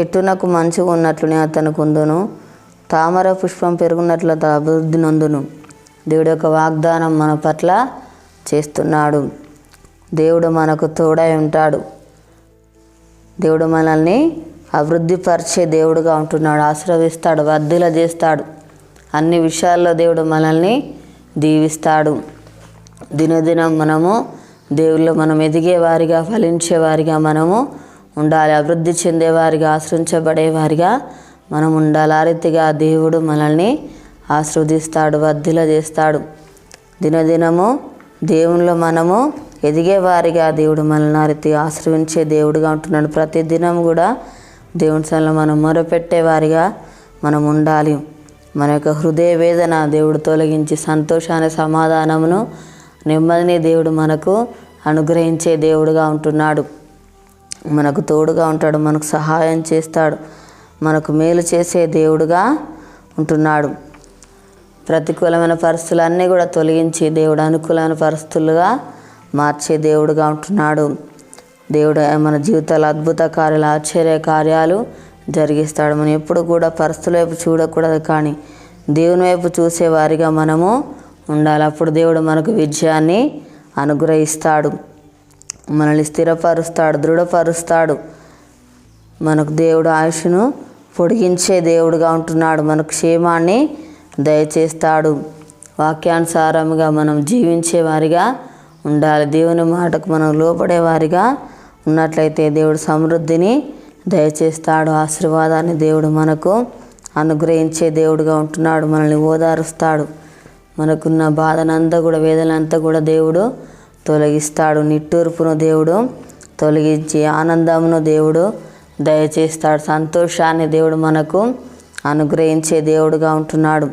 చెట్టునకు మంచిగా ఉన్నట్లునే అతనికి ఉందును తామర పుష్పం పెరుగున్నట్లు అతను అభివృద్ధి నందును. దేవుడు యొక్క వాగ్దానం మన పట్ల చేస్తున్నాడు. దేవుడు మనకు తోడై ఉంటాడు. దేవుడు మనల్ని అభివృద్ధిపరిచే దేవుడుగా ఉంటున్నాడు. ఆశ్రవిస్తాడు వర్ధుల చేస్తాడు. అన్ని విషయాల్లో దేవుడు మనల్ని దీవిస్తాడు. దినదినం మనము దేవుళ్ళు మనం ఎదిగే వారిగా ఫలించేవారిగా మనము ఉండాలి. అభివృద్ధి చెందేవారిగా ఆశ్రయించబడేవారిగా మనం ఉండాలి. ఆ రీతిగా దేవుడు మనల్ని ఆశీర్వదిస్తాడు వర్ధిల చేస్తాడు దినదినము దేవునిలో మనము ఎదిగేవారిగా దేవుడు మనల్ని ఆ రీతిగా ఆశ్రయించే దేవుడుగా ఉంటున్నాడు. ప్రతి దినం కూడా దేవుని సన్నిలో మనం మొరపెట్టేవారిగా మనం ఉండాలి. మన యొక్క హృదయ వేదన దేవుడు తొలగించి సంతోషాన్ని సమాధానమును నెమ్మదిని దేవుడు మనకు అనుగ్రహించే దేవుడుగా ఉంటున్నాడు. మనకు తోడుగా ఉంటాడు మనకు సహాయం చేస్తాడు మనకు మేలు చేసే దేవుడుగా ఉంటున్నాడు. ప్రతికూలమైన పరిస్థితులన్నీ కూడా తొలగించి దేవుడు అనుకూలమైన పరిస్థితులుగా మార్చే దేవుడుగా ఉంటున్నాడు. దేవుడు మన జీవితాల అద్భుత కార్యాలు ఆశ్చర్య కార్యాలు జరిగిస్తాడు. మనం ఎప్పుడు కూడా పరిస్థితుల వైపు చూడకూడదు కానీ దేవుని వైపు చూసేవారిగా మనము ఉండాలి. అప్పుడు దేవుడు మనకు విజయాన్ని అనుగ్రహిస్తాడు. మనల్ని స్థిరపరుస్తాడు దృఢపరుస్తాడు. మనకు దేవుడు ఆయుష్ను పొడిగించే దేవుడుగా ఉంటున్నాడు. మనకు క్షేమాన్ని దయచేస్తాడు. వాక్యానుసారముగా మనం జీవించే వారిగా ఉండాలి. దేవుని మాటకు మనం లోపడే వారిగా ఉన్నట్లయితే దేవుడు సమృద్ధిని దయచేస్తాడు. ఆశీర్వాదాన్ని దేవుడు మనకు అనుగ్రహించే దేవుడుగా ఉంటున్నాడు. మనల్ని ఓదారుస్తాడు. మనకున్న బాధనంతా కూడా వేదనంతా కూడా దేవుడు తొలగిస్తాడు నిట్టూర్పును దేవుడు తొలగించి ఆనందమును దేవుడు దయచేస్తాడు. సంతోషాన్ని దేవుడు మనకు అనుగ్రహించే దేవుడుగా ఉంటున్నాడు.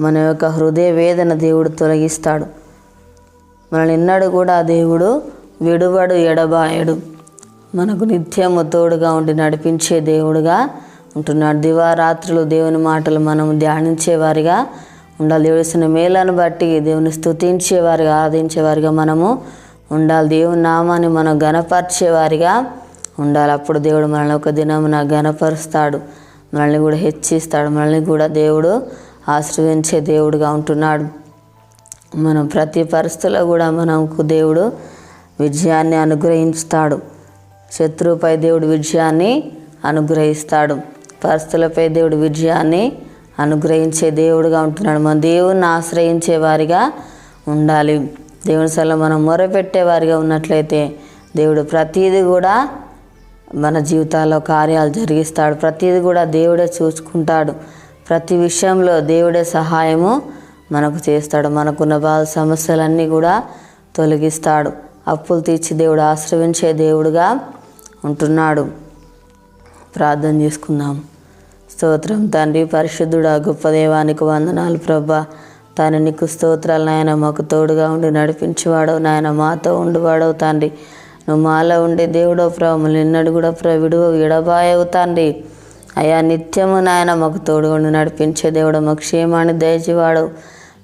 మన యొక్క హృదయ వేదన దేవుడు తొలగిస్తాడు. మనల్ని ఎన్నడూ కూడా దేవుడు విడువడు ఎడబాయడు. మనకు నిత్యము తోడుగా ఉండి నడిపించే దేవుడుగా ఉంటున్నాడు. దివారాత్రులు దేవుని మాటలు మనం ధ్యానించేవారిగా ఉండాలి. దేవుడిస్తున్న మేలను బట్టి దేవుని స్థుతించేవారిగా ఆరాధించేవారిగా మనము ఉండాలి. దేవుని నామాన్ని మనం గణపరిచేవారిగా ఉండాలి. అప్పుడు దేవుడు మనల్ని ఒక దినమున గణపరుస్తాడు మనల్ని కూడా హెచ్చిస్తాడు. మనల్ని కూడా దేవుడు ఆశ్రయించే దేవుడుగా ఉంటున్నాడు. మనం ప్రతి పరిస్థితుల్లో కూడా మనకు దేవుడు విజయాన్ని అనుగ్రహిస్తాడు శత్రువుపై దేవుడు విజయాన్ని అనుగ్రహిస్తాడు. పరిస్థితులపై దేవుడు విజయాన్ని అనుగ్రహించే దేవుడుగా ఉంటున్నాడు. మన దేవుణ్ణి ఆశ్రయించే వారిగా ఉండాలి. దేవుని సల మనం మొరపెట్టేవారిగా ఉన్నట్లయితే దేవుడు ప్రతీది కూడా మన జీవితాల్లో కార్యాలు జరిగిస్తాడు. ప్రతీది కూడా దేవుడే చూసుకుంటాడు. ప్రతి విషయంలో దేవుడే సహాయము మనకు చేస్తాడు. మనకున్న బాధ సమస్యలన్నీ కూడా తొలగిస్తాడు. అప్పులు తీర్చి దేవుడు ఆశ్రయించే దేవుడుగా ఉంటున్నాడు. ప్రార్థన చేసుకుందాం. స్తోత్రం తండ్రి పరిశుద్ధుడా గొప్ప దేవానికి వందనాలు ప్రభా. తాను నీకు స్తోత్రాలు నాయన. మాకు తోడుగా ఉండి నడిపించేవాడవు నాయన. మాతో ఉండివాడవు తండ్రి. నువ్వు మాలో ఉండే దేవుడో ప్రభు. నిన్నడు కూడా ప్రవిడు విడువ విడబాయవు తండ్రి. అయా నిత్యము నాయన మాకు తోడుగా ఉండి నడిపించే దేవుడు. మాకు క్షేమాన్ని దయచేవాడవు.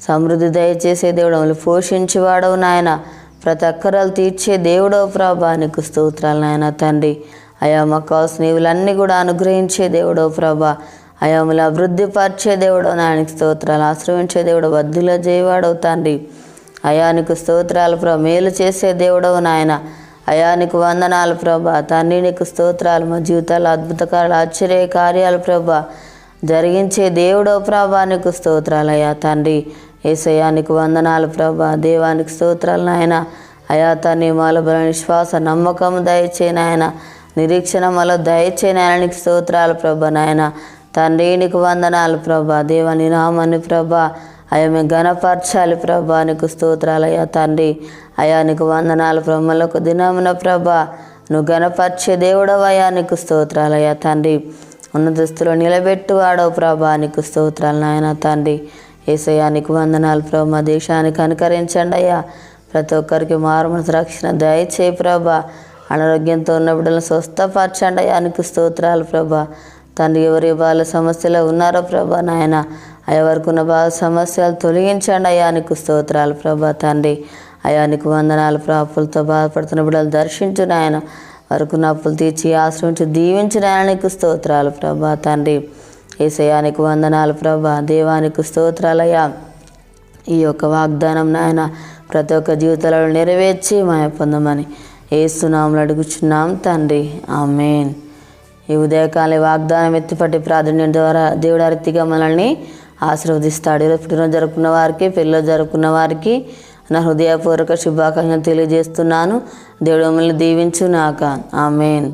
సమృద్ధి దయచేసే దేవుడు. మమ్మల్ని పోషించేవాడవు నాయన. ప్రతి అక్కరాలు తీర్చే దేవుడో ప్రభా. నీకు స్తోత్రాలు నాయన తండ్రి. అయా మాకు కావాల్సిన కూడా అనుగ్రహించే దేవుడో ప్రభా. అయా అభివృద్ధిపరిచే దేవుడో నాయనకి స్తోత్రాలు ఆశ్రయించే దేవుడు వద్దుల జయవాడవు తండ్రి. అయానికి స్తోత్రాలు ప్రభా మేలు చేసే దేవుడవు నాయన. అయానికి వందనాలు ప్రభా. తండ్రి నీకు స్తోత్రాలు మా జీవితాలు అద్భుతకాలు ఆశ్చర్య కార్యాలు ప్రభా. జరిగించే దేవుడో ప్రభా నీకు స్తోత్రాలు అయ్యా తండ్రి. ఏసయానికి వందనాలు ప్రభా. దేవానికి స్తోత్రాలు నాయన. అయా తండ్రి మాలో బల విశ్వాస నమ్మకం దయచే నాయన. నిరీక్షణ వల్ల దయచే నాయననికి స్తోత్రాలు ప్రభ నాయన. తండ్రి నీకు వందనాలు ప్రభా. దేవాని నామాన్ని ప్రభా. అయ్యా మేము గణపరచాలి ప్రభా. నీకు స్తోత్రాలు అయ్యా తండ్రి. అయ్యా నీకు వందనాలు బ్రహ్మలకు దినమున ప్రభా నువ్వు గణపరిచే దేవుడవయ్యా నీకు స్తోత్రాలయ్యా తండ్రి. ఉన్న స్థితిలో నిలబెట్టు వాడవు ప్రభా. నీకు స్తోత్రాలు నాయన తండ్రి. ఏసయ్యా నీకు వందనాలు ప్రభా. దేశానికి అనుకరించండి అయ్యా. ప్రతి ఒక్కరికి మారుమనసు రక్షణ దయచేయి ప్రభా. అనారోగ్యంతో ఉన్న బిడ్డలను స్వస్థపరచండి అయ్యానికి స్తోత్రాలు ప్రభా. తండ్రి ఎవరి బాల సమస్యలో ఉన్నారో ప్రభా నాయన ఎవరికి ఉన్న బాధ సమస్యలు తొలగించండి అయ్యానికి స్తోత్రాలు ప్రభా తండ్రి. అయానికి వందనాలు ప్రాపులతో బాధపడుతున్న బిడ్డలు దర్శించు నాయన వరకు నప్పులు తీర్చి ఆశ్రయించి దీవించిన ఆయనకు స్తోత్రాలు ప్రభా తండ్రి. ఏసయానికి వందనాలు ప్రభా దేవానికి స్తోత్రాలయ్యా. ఈ యొక్క వాగ్దానం నాయన ప్రతి ఒక్క జీవితాలలో నెరవేర్చి మాయ పొందమని ఏసునాములు అడుగుచున్నాం తండ్రి. ఆమెన్. ఈ ఉదయకాల వాగ్దానం ఎత్తిపట్టి ప్రాధాన్యం ద్వారా దేవుడు అరితిగా మనల్ని ఆశీర్వదిస్తాడు. ఈరోజు పుట్టినరోజు జరుపుకున్న వారికి పెళ్ళిలో జరుపుకున్న వారికి నా హృదయపూర్వక శుభాకాంక్షలు తెలియజేస్తున్నాను. దేవుడు మిమ్మల్ని దీవించు నాక ఆమెన్.